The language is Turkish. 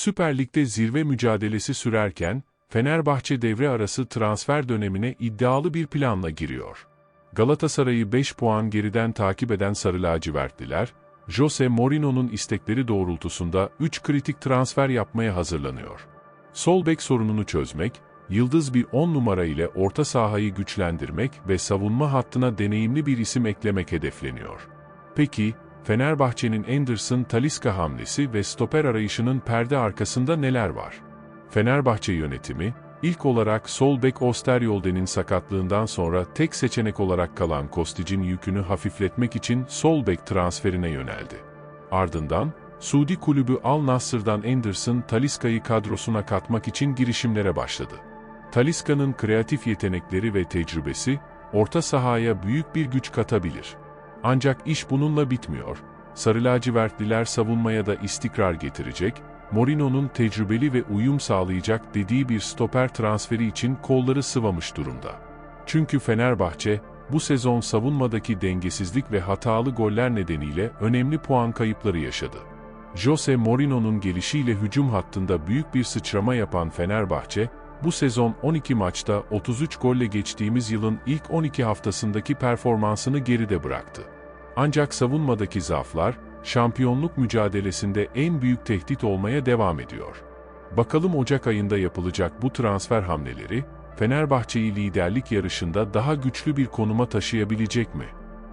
Süper Lig'de zirve mücadelesi sürerken, Fenerbahçe devre arası transfer dönemine iddialı bir planla giriyor. Galatasaray'ı 5 puan geriden takip eden Sarı Lacivertliler, Jose Mourinho'nun istekleri doğrultusunda 3 kritik transfer yapmaya hazırlanıyor. Sol bek sorununu çözmek, yıldız bir 10 numara ile orta sahayı güçlendirmek ve savunma hattına deneyimli bir isim eklemek hedefleniyor. Peki, Fenerbahçe'nin Anderson Talisca hamlesi ve stoper arayışının perde arkasında neler var? Fenerbahçe yönetimi, ilk olarak sol bek Osteryolde'nin sakatlığından sonra tek seçenek olarak kalan Kostic'in yükünü hafifletmek için sol bek transferine yöneldi. Ardından, Suudi kulübü Al Nassr'dan Anderson Talisca'yı kadrosuna katmak için girişimlere başladı. Talisca'nın kreatif yetenekleri ve tecrübesi, orta sahaya büyük bir güç katabilir. Ancak iş bununla bitmiyor. Sarı lacivertliler savunmaya da istikrar getirecek, Mourinho'nun tecrübeli ve uyum sağlayacak dediği bir stoper transferi için kolları sıvamış durumda. Çünkü Fenerbahçe, bu sezon savunmadaki dengesizlik ve hatalı goller nedeniyle önemli puan kayıpları yaşadı. Jose Mourinho'nun gelişiyle hücum hattında büyük bir sıçrama yapan Fenerbahçe, bu sezon 12 maçta 33 golle geçtiğimiz yılın ilk 12 haftasındaki performansını geride bıraktı. Ancak savunmadaki zaaflar, şampiyonluk mücadelesinde en büyük tehdit olmaya devam ediyor. Bakalım Ocak ayında yapılacak bu transfer hamleleri, Fenerbahçe'yi liderlik yarışında daha güçlü bir konuma taşıyabilecek mi?